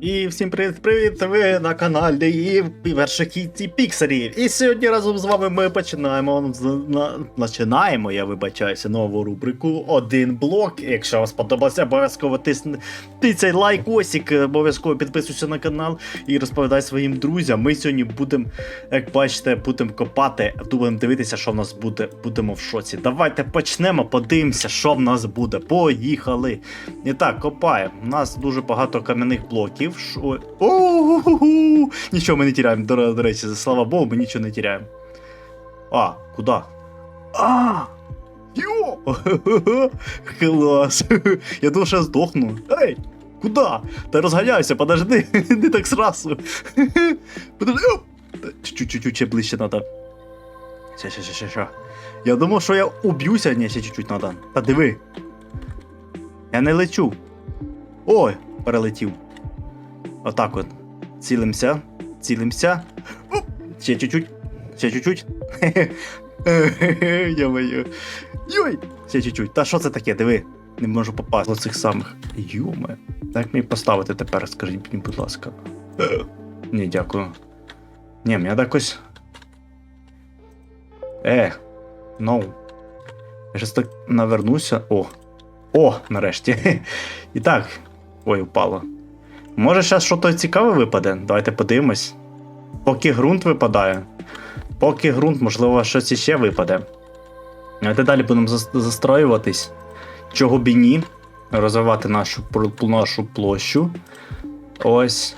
І всім привіт-привіт! Ви на каналі Вершохідці Пікселів. І сьогодні разом з вами ми починаємо з- на, починаємо, я вибачаюся, нову рубрику Один блок. Якщо вам сподобався, обов'язково тисни ти цей лайкосик, обов'язково підписуйся на канал і розповідай своїм друзям. Ми сьогодні будемо, як бачите, будемо копати, будемо дивитися, що в нас буде. Будемо в шоці. Давайте почнемо, подивимося, що в нас буде. Поїхали! І так, копаємо. У нас дуже багато кам'яних блоків. Шо... О-ху-ху-ху! Нічого ми не тіряємо, до, до речі, слава Богу, ми нічого не тіряємо. А, куди? А! Йо! Клас! Я думав, що я здохну. Ей! Куди? Та розганяйся, подожди, не так сразу. Подожди. Чуть-чуть ще ближче надо. Ще, ще, ще, ще, ще. Я думав, що я уб'юся, ні, ще чуть-чуть надо. Та диви. Я не лечу. Ой, перелетів. Отак от. Цілимся. Цілимся. Ще чуть-чуть. Ще чуть-чуть. Йо-моє. Йой! Ще чуть-чуть. Та що це таке? Диви. Не можу попасти до цих самих. Юме. Як мені поставити тепер, скажіть мені, будь ласка. Ні, дякую. Ні, мені якось. Е, ну. Я щось так навернуся. О. О, нарешті. І так. Ой, упало. Може, зараз щось цікаве випаде? Давайте подивимось. Поки ґрунт випадає. Поки ґрунт, можливо, щось іще випаде. Давайте далі будемо застроюватись. Чого б і ні. Розвивати нашу, нашу площу. Ось.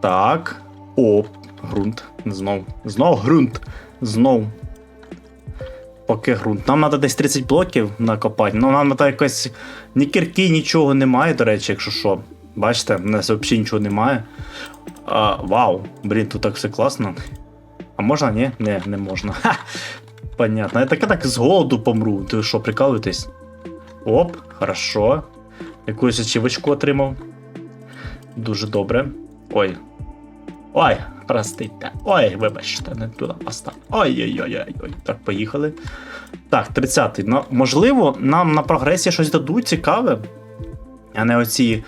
Так. Оп. Ґрунт. Знов. Знов ґрунт. Знов. Поки ґрунт. Нам треба десь 30 блоків накопати. Ну, нам треба якось. Ні кірки, нічого немає, до речі, якщо що. Бачите, в нас взагалі нічого немає. А, вау, блін, тут так все класно. А можна, ні? Не, не можна. Ха! Понятно. Я так, я так з голоду помру. Ти що, прикалуєтесь? Оп, хорошо. Якусь ачівочку отримав. Дуже добре. Ой. Ой, простите. Ой, вибачте, не туди постав. Ой-ой-ой-ой. Так, поїхали. Так, 30-й. Ну, можливо, нам на прогресі щось дадуть цікаве. А не оці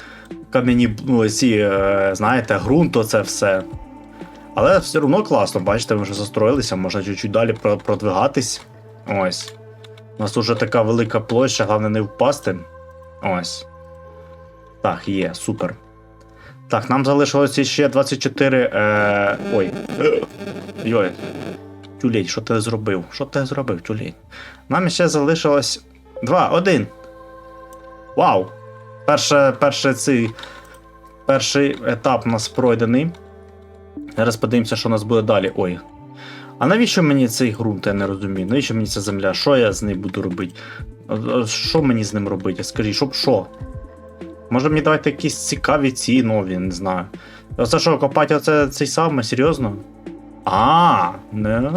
кам'яні, ну, оці, е, знаєте, ґрунт, оце все. Але все одно класно, бачите, ми вже застроїлися, можна чуть-чуть далі продвигатись. Ось. У нас вже така велика площа, головне не впасти. Ось. Так, є, супер. Так, нам залишилося ще 24. Е... Ой. Йой. Тюлень, що ти зробив? Що ти зробив, тюлень? Нам ще залишилось. Два, один. Вау! Перше, перше цей, перший етап у нас пройдений. Зараз подивимося, що у нас буде далі. Ой. А навіщо мені цей ґрунт, я не розумію? Навіщо мені ця земля? Що я з нею буду робити? Що мені з ним робити? Скажіть, щоб що? Може мені давати якісь цікаві ці нові, не знаю. Оце що, копати оце цей самий, серйозно? А, не.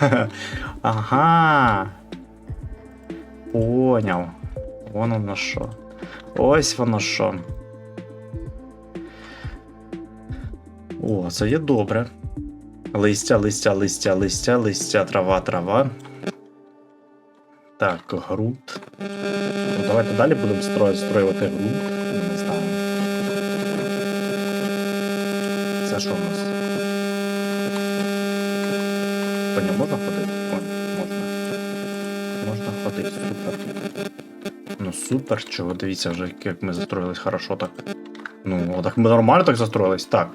Ага. Поняв. Вон воно що. Ось воно що. О, це є добре. Листя, листя, листя, листя, листя, трава, трава. Так, ґрунт. Ну, давайте далі будемо строїти, строювати ґрунт. Не знаю. Це що в нас? По ньому можна ходити? О, можна. Можна ходити, супер. Ну супер, чого, дивіться вже, як ми застроїлись хорошо так. Ну, так ми нормально так застроїлись. Так.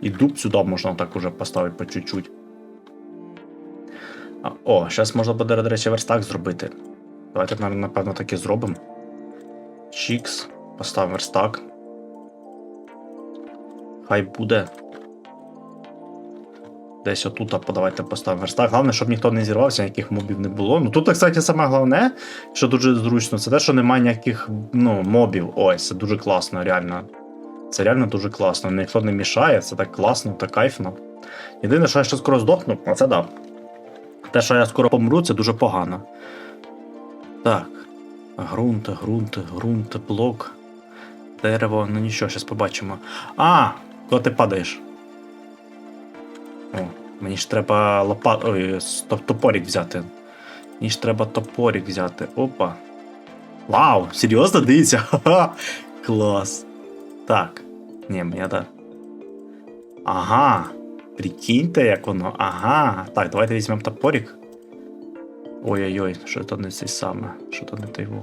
І дуб сюди можна так уже поставити по чуть-чуть. О, зараз можна буде, до речі, верстак зробити. Давайте, напевно, так і зробимо. Чікс. Поставимо верстак. Хай буде. Десь отут, а давайте поставимо верстак. Головне, щоб ніхто не зірвався, ніяких мобів не було. Ну тут, кстати, саме головне, що дуже зручно, це те, що немає ніяких ну, мобів. Ось, це дуже класно, реально. Це реально дуже класно. Ніхто не мішає, це так класно та кайфно. Єдине, що я ще скоро здохну, а це да. Те, що я скоро помру, це дуже погано. Так. Грунт, ґрунт, ґрунт, блок. Дерево, ну нічого, зараз побачимо. А! Куди ти падаєш? Мені ж треба лопат. Ой, стоп, топорик взяти. Мені ж треба топорик взяти. Опа. Вау! Серйозно дивіться? Ха-ха! Клас. Так, Ні, мені да. Ага. Прикиньте, як воно. Ага. Так, давайте візьмемо топорик. Ой-ой-ой, що то не це саме, що то не той во.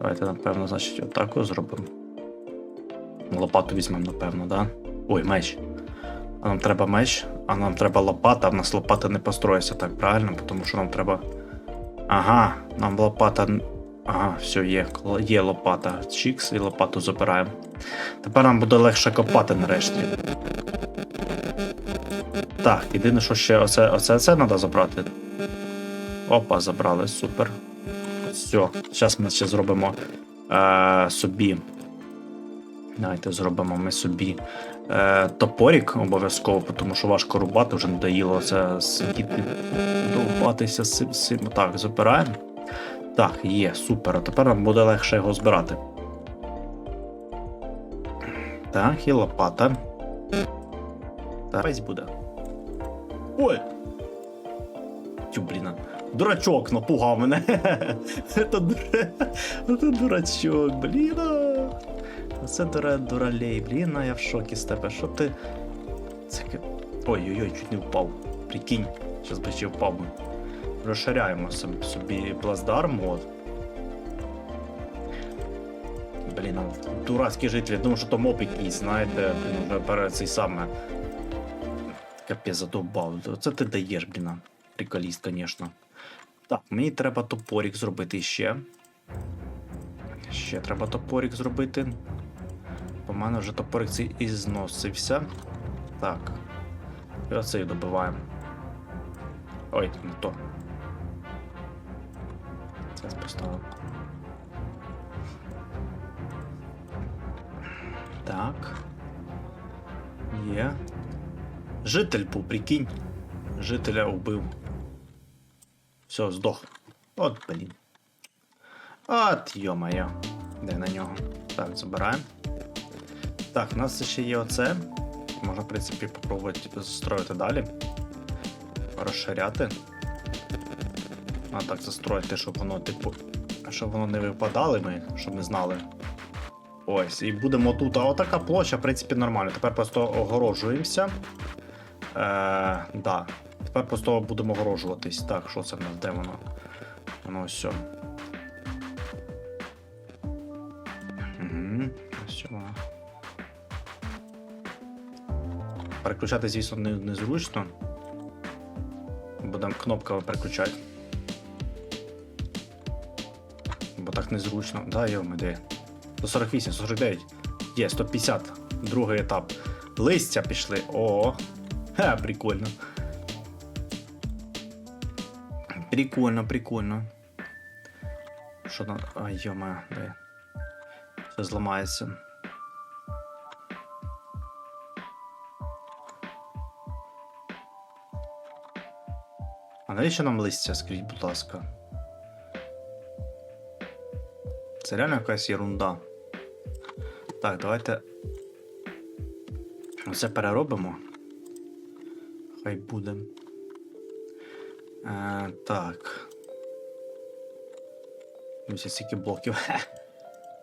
Давайте, напевно, значить, отак зробимо. Лопату візьмемо, напевно, да? Ой, меч. А нам треба меч, а нам треба лопата, а в нас лопата не построїться так, правильно? Тому що нам треба. Ага, нам лопата. Ага, все, є. Є лопата. Чікс і лопату забираємо. Тепер нам буде легше копати нарешті. Так, єдине, що ще оце, оце, це треба забрати. Опа, забрали, супер. Все, зараз ми ще зробимо е, собі. Давайте зробимо ми собі е, топорик обов'язково, тому що важко рубати, вже надоїло це сидіти, довбатися з цим. Так, забираємо. Так, є, супер. А тепер нам буде легше його збирати. Так, і лопата. Так, весь буде. Ой! Тю, блін. Дурачок напугав мене. Це дурачок, блін. Це дура дуралей, блін, а я в шокі з тебе. Що ти. Це... Ой-ой-ой, чуть не впав. Прикинь, зараз би ще впав. Розширяємо собі плацдарм мод. Блін, а дурацький житель, я що то моб якийсь, знаєте, бере цей саме. Капець задовбав. Це ти даєш, блін. Приколіст, звісно. Так, мені треба топорик зробити ще. Ще треба топорик зробити. У мене вже топорик цей і зносився. Так. І оцей добиваємо. Ой, не то. Це поставив. Так. Є. Житель був, прикинь. Жителя вбив. Все, здох. От, блін. От, йо-моє. Де на нього? Так, забираємо. Так, у нас ще є оце. Можна, в принципі, попробувати застроїти далі. Розширяти. А так застроїти, щоб воно, типу. Щоб воно не випадало ми, щоб ми знали. Ось, і будемо тут. А отака площа, в принципі, нормально. Тепер просто огорожуємося. Е, да. Тепер просто будемо огорожуватись. Так, що це в нас? Де воно? Воно ось. Переключати, звісно, не, незручно. Будемо кнопками переключати. Бо так незручно. Да, йоми, де. 148, 149. Є, 150. Другий етап. Листя пішли. О, Ха, прикольно. Прикольно, прикольно. Що там? Ай, йома, де? Все зламається. А навіщо нам листя, скажіть, будь ласка? Це реально якась ерунда. Так, давайте. Оце переробимо. Хай буде. Е, так. Ось стільки блоків.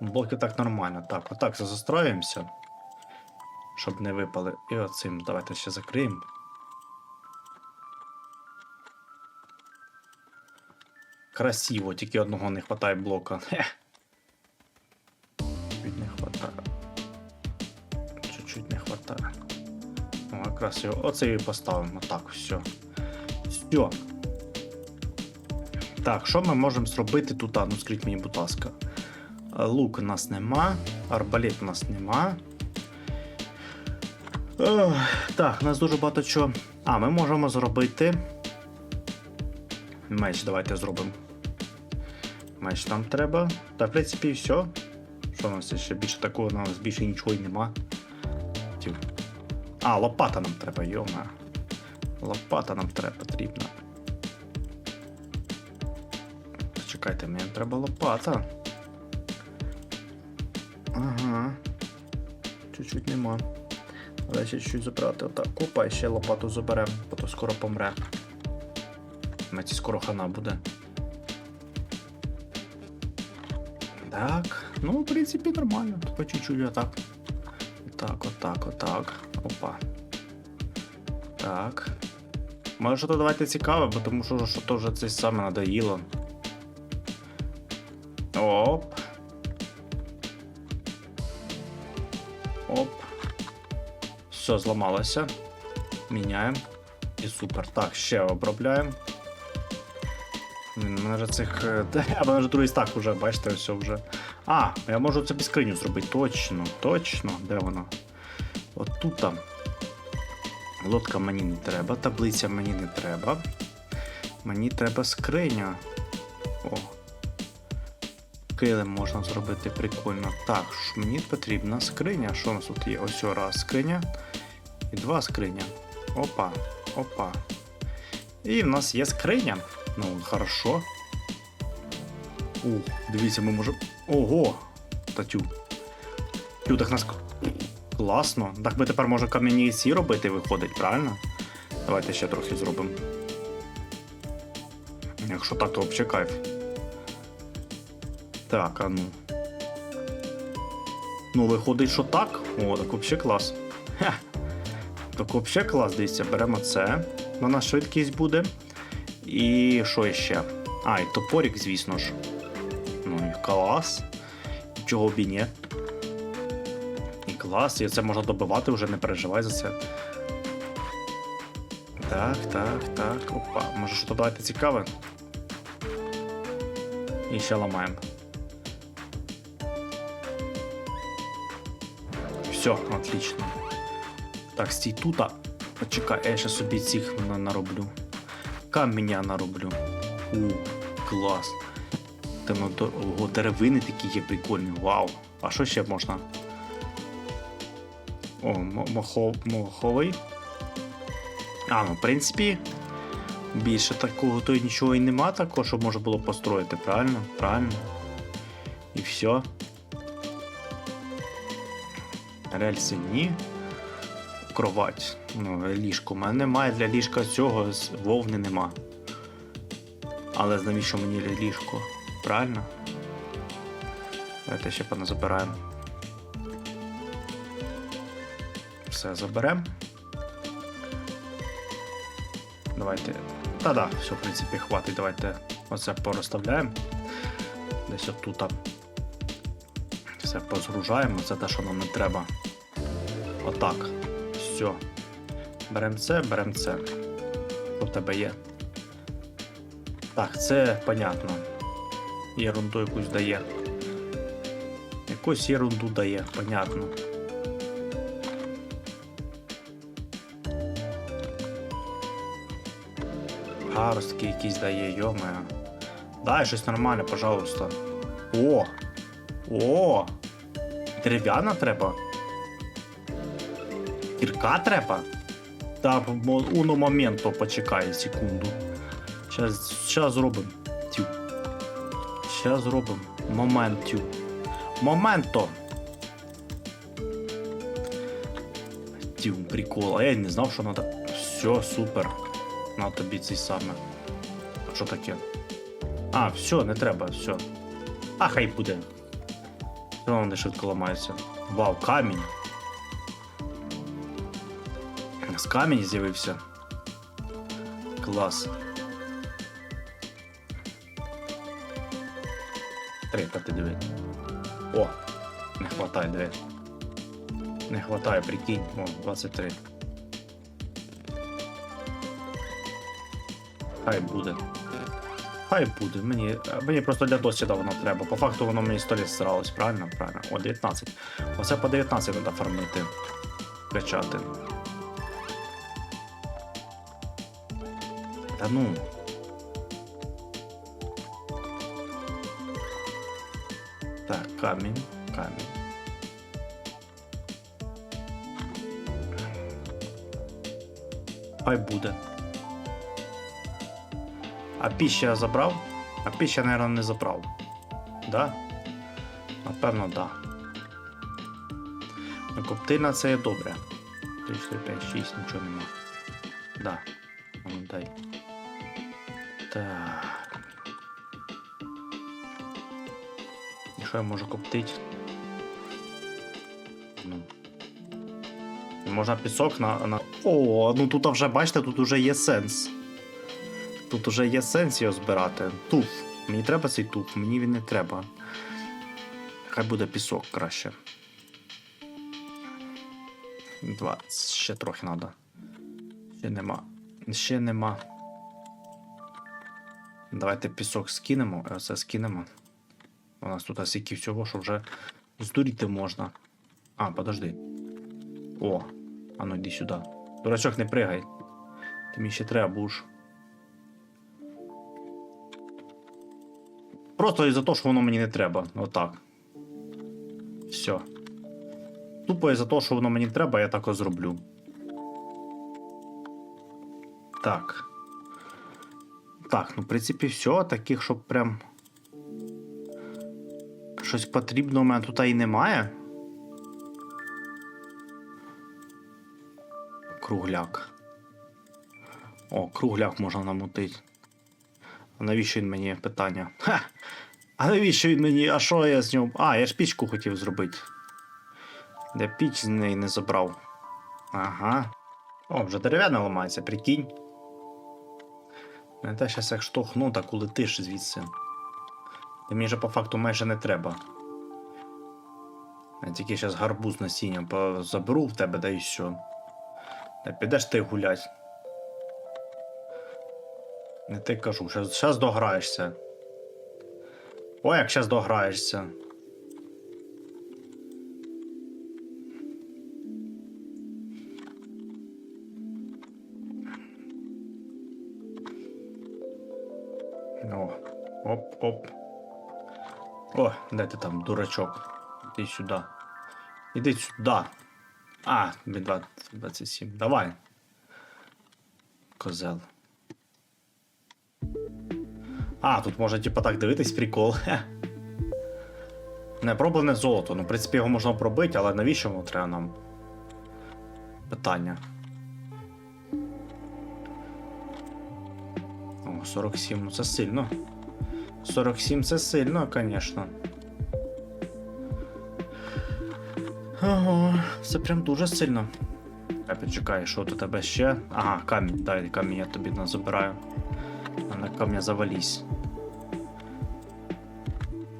Блоків так нормально. Так, отак застроїмося. Щоб не випали. І оцим давайте ще закриємо. Красиво, тільки одного не вистачає блока. Чуть не хватає. Чуть-чуть не хватає. О, якраз його. Оце і поставимо. Так, все. Все. Так, що ми можемо зробити тут? Ну, скажіть мені, будь ласка. Лук у нас нема, арбалет у нас нема. Ох, так, у нас дуже багато чого. А, ми можемо зробити. Меч, давайте зробимо. Меч нам треба. Та, в принципі, все. Що у нас ще більше такого, у нас більше нічого й нема. А, лопата нам треба, йома. Лопата нам треба потрібна. Чекайте, мені треба лопата. Ага. Чуть-чуть нема. Але ще чуть-чуть забрати. Отак. Опа, і ще лопату заберемо, бо то скоро помре. Меті скоро хана буде. Так. Ну, в принципі, нормально. По чуть-чуть отак. Отак, отак, отак. Опа. Так. Може, що то давайте цікаве, бо тому що, що то вже це саме надоїло. Оп. Оп. Все, зламалося. Міняємо. І супер. Так, ще обробляємо. Блін, мене вже цих. е, Та, мене вже другий стак уже, бачите, все вже. А, я можу це скриню зробити. Точно, точно. Де воно? От тут там. Лодка мені не треба, таблиця мені не треба. Мені треба скриня. О. Килим можна зробити прикольно. Так, мені потрібна скриня. Що у нас тут є? Ось раз скриня. І два скриня. Опа, опа. І в нас є скриня. Ну, хорошо. Ух, дивіться, ми можемо. Ого! Татю. Тю, так нас. Класно. Так ми тепер можемо кам'яні ці робити, виходить, правильно? Давайте ще трохи зробимо. Якщо так, то взагалі кайф. Так, а ну. Ну, виходить, що так. О, так взагалі клас. Ха. Так взагалі клас, дивіться, беремо це. На нас швидкість буде. І що ще? А, і топорик, звісно ж. Ну і клас. Чого б і ні. І клас, і це можна добивати, вже не переживай за це. Так, так, так. Опа. Може що давайте цікаве. І ще ламаємо. Все, отлично. Так, стій тута. Почекай, я ще собі цих на- нароблю. Каменя нароблю. У, клас. Там ого, деревини такі є прикольні. Вау. А що ще можна? О, мо- мохо, моховий. А, ну, в принципі, більше такого то нічого і нема такого, щоб можна було построїти, правильно? Правильно. І все. Рельси ні. Кровать. Ну, ліжко. У мене немає для ліжка цього, з вовни нема. Але навіщо мені ліжко? Правильно? Давайте ще поназабираємо. Все, заберемо. Давайте. Та-да, все, в принципі, хватить. Давайте оце порозставляємо. Десь отут. Все позгружаємо, це те, що нам не треба. Отак. Все. Беремо це, беремо це. Що тебе є? Так, це понятно. Єрунду якусь дає. Якусь єрунду дає, понятно. Гарстки якісь дає, йоме. Дай щось нормальне, пожалуйста. О! О! Дерев'яна треба. Кірка треба? Мо- уно моменто почекай секунду. Щас, щас зробимо. Тю. Щас зробимо. Момент тю. Моменто. Тю, прикол. А я не знав, що треба. Все, супер. На тобі цей саме. А що таке? А, все, не треба, все. А хай буде. Все не швидко ламається. Вау, камінь. З камінь з'явився. Клас. Три, ти диви. О! Не хватає, диви. Не хватає, прикинь. О, 23. Хай буде. Хай буде. Мені, мені просто для досвіду воно треба. По факту воно мені 100 літ правильно? Правильно. О, 19. Оце по 19 треба фармити. Качати. Та ну. Так, камінь, камінь. Хай буде. А піща я забрав? А піща, мабуть, не забрав. Да? Напевно, да. Ну, коптильна це є добре. 3, 4, 5, 6, нічого нема. Да. Ну дай. Що я можу коптити? Ну. Можна пісок на. на... О, ну тут вже, бачите, тут вже є сенс. Тут вже є сенс його збирати. Туф. Мені треба цей туф, мені він не треба. Хай буде пісок краще. Два. Ще трохи треба. Ще нема. Ще нема. Давайте пісок скинемо, оце скинемо. У нас тут стільки всього, що вже здуріти можна. А, подожди. О, а ну йди сюди. Дурачок, не пригай. Ти мені ще треба будеш. Просто із-за того, що воно мені не треба. Отак. Все. Тупо із-за того, що воно мені треба, я так і зроблю. Так. Так, ну в принципі все. Таких, щоб прям. Щось потрібно у мене тут і немає. Кругляк. О, кругляк можна намутити. А навіщо він мені питання? Ха! А навіщо він мені? А що я з нього? А, я ж пічку хотів зробити. Де піч з неї не забрав. Ага. О, вже дерев'яна ламається, прикинь. Не те щас як штовхну, так улетиш звідси. Ти мені же по факту майже не треба. Я тільки зараз гарбуз насіння заберу в тебе, да і все. Та підеш ти гулять. Не ти кажу, щас дограєшся. Ой, як щас дограєшся. Ну, оп, оп. О, де ти там, дурачок? Іди сюди. Іди сюди. А, блін, 27. Давай. Козел. А, тут можна типа так дивитись прикол. Не проблене золото. Ну, в принципі, його можна пробити, але навіщо воно треба нам? Питання. О, 47, ну це сильно. 47 це сильно, звісно. Ого, це прям дуже сильно. Я підчекай, що тут у тебе ще? Ага, камінь, дай камінь я тобі забираю. А на камня завалісь.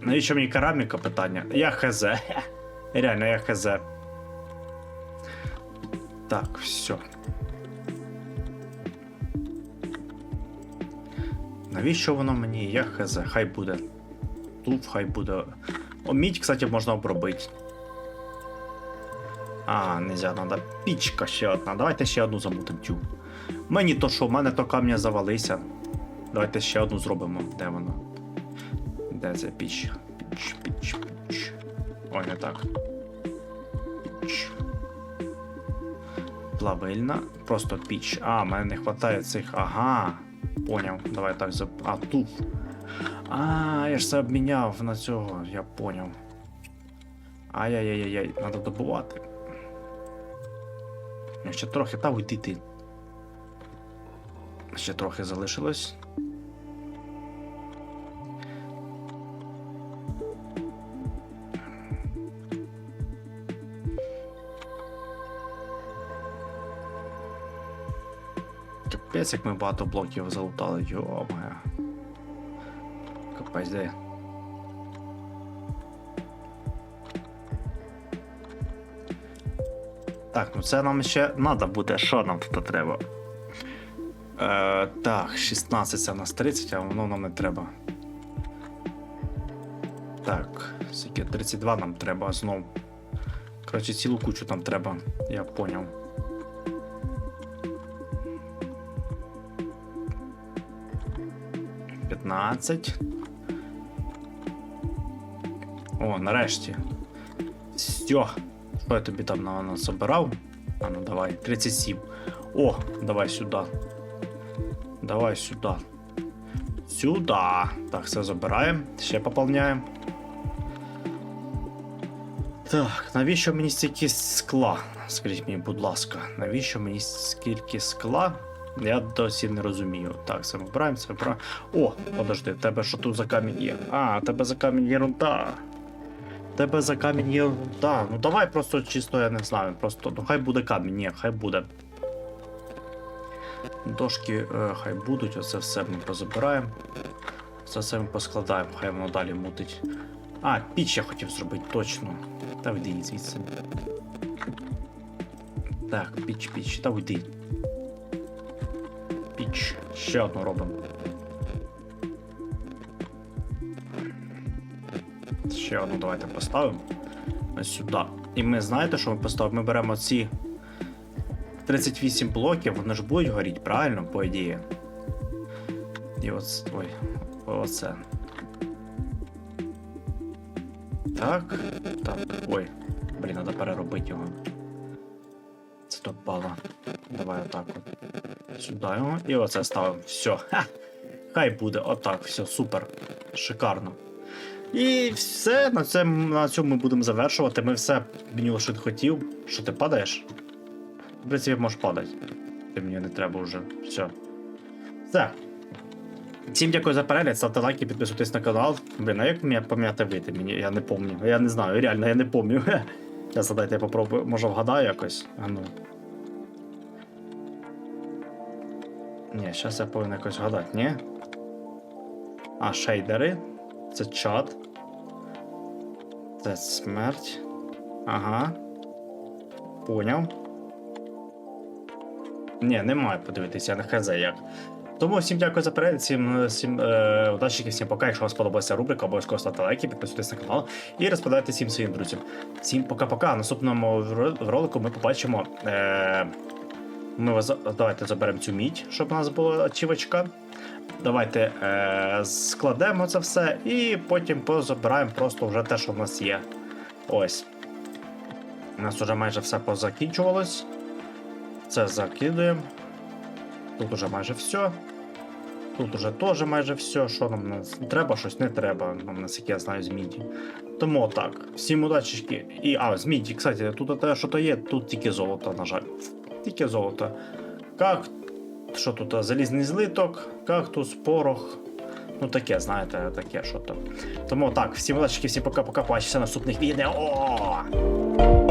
Навіщо мені кераміка питання? Я хз. Реально, я хз. Так, все. Навіщо воно мені? Я хз, хай буде. Тут хай буде. О, мідь, кстати, можна обробити. А, нельзя, надо пічка ще одна. Давайте ще одну замутим тю. Мені то що, в мене то камня завалися. Давайте ще одну зробимо. Де вона? Де це піч? Піч, піч, піч. Ой, не так. Піч. Плавильна. Просто піч. А, мене не вистачає цих. Ага. Поняв. Давай так зап... А, тут. А, я ж це обміняв на цього, я поняв. Ай-яй-яй-яй, треба добувати. Ще трохи та уйди ти. Ще трохи залишилось. Капець, як ми багато блоків залутали, йо-моє. Капець, де? Так, ну це нам ще треба буде. Що нам тут треба? Е, так, 16 це у нас 30, а воно нам не треба. Так, скільки 32 нам треба знов. Коротше, цілу кучу нам треба, я поняв. П'ятнадцять. О, нарешті. Все. Що я тобі там на, на собирав? А ну давай, 37. О, давай сюди. Давай сюди. Сюди. Так, все забираємо. Ще поповняємо. Так, навіщо мені стільки скла? Скажіть мені, будь ласка, навіщо мені скільки скла? Я досі не розумію. Так, це вибираємо, це вибираємо. О, подожди, тебе що тут за камінь є? А, тебе за камінь єрунда. тебе за камінь є. Ну давай просто чисто, я не знаю. Просто, ну хай буде камінь, ні, хай буде. Дошки е, хай будуть, оце все ми позабираємо. Це все ми поскладаємо, хай воно далі мутить. А, піч я хотів зробити, точно. Та вийди звідси. Так, піч, піч, та уйди. Піч. Ще одну робимо. Ще одну давайте поставимо. Ось сюди. І ми знаєте, що ми поставимо? Ми беремо ці 38 блоків, вони ж будуть горіти, правильно, по ідеї. І ось. Ой, оце. Так. Так. Ой. Блін, треба переробити його. Це тут пало. Давай отак от. Сюди. І оце ставимо. Все. Ха! Хай буде. Отак, все, супер. Шикарно. І все, на, це, на цьому ми будемо завершувати. Ми все мені лише хотів. Що ти падаєш? В принципі, можеш падати. Ти мені не треба вже. Все. Все. Всім дякую за перегляд, ставте лайки, підписуйтесь на канал. Блін, а як мені пам'ятати вийти мені? Я не пам'ятаю. Я не знаю, реально, я не пам'ятаю. Зараз дайте я попробую. Може вгадаю якось? А ну. Ні, зараз я повинен якось вгадати, ні? А, шейдери. Це чат. Це смерть. Ага. Поняв. Ні, немає подивитися, на хз як. Тому всім дякую за перегляд, всім, всім е, удачі, всім пока. Якщо вам сподобалася рубрика, обов'язково ставте лайки, підписуйтесь на канал і розповідайте всім своїм друзям. Всім пока-пока. В наступному ро- ролику ми побачимо. Е, ми давайте заберемо цю мідь, щоб у нас була ачівочка. Давайте е, складемо це все і потім позабираємо просто вже те, що в нас є. Ось. У нас вже майже все позакінчувалось. Це закидуємо. Тут уже майже все. Тут уже теж майже все. Що нам нас треба, щось не треба, нам наскільки я знаю з міді. Тому так, всім удачечки. І, а, з міді, кстати, тут те, що то є, тут тільки золото, на жаль. Тільки золото. Как що тут? Залізний злиток, кактус, порох. Ну таке, знаєте, таке що то. Тому так, всім удачки, всім пока-пока, побачимося наступних відео.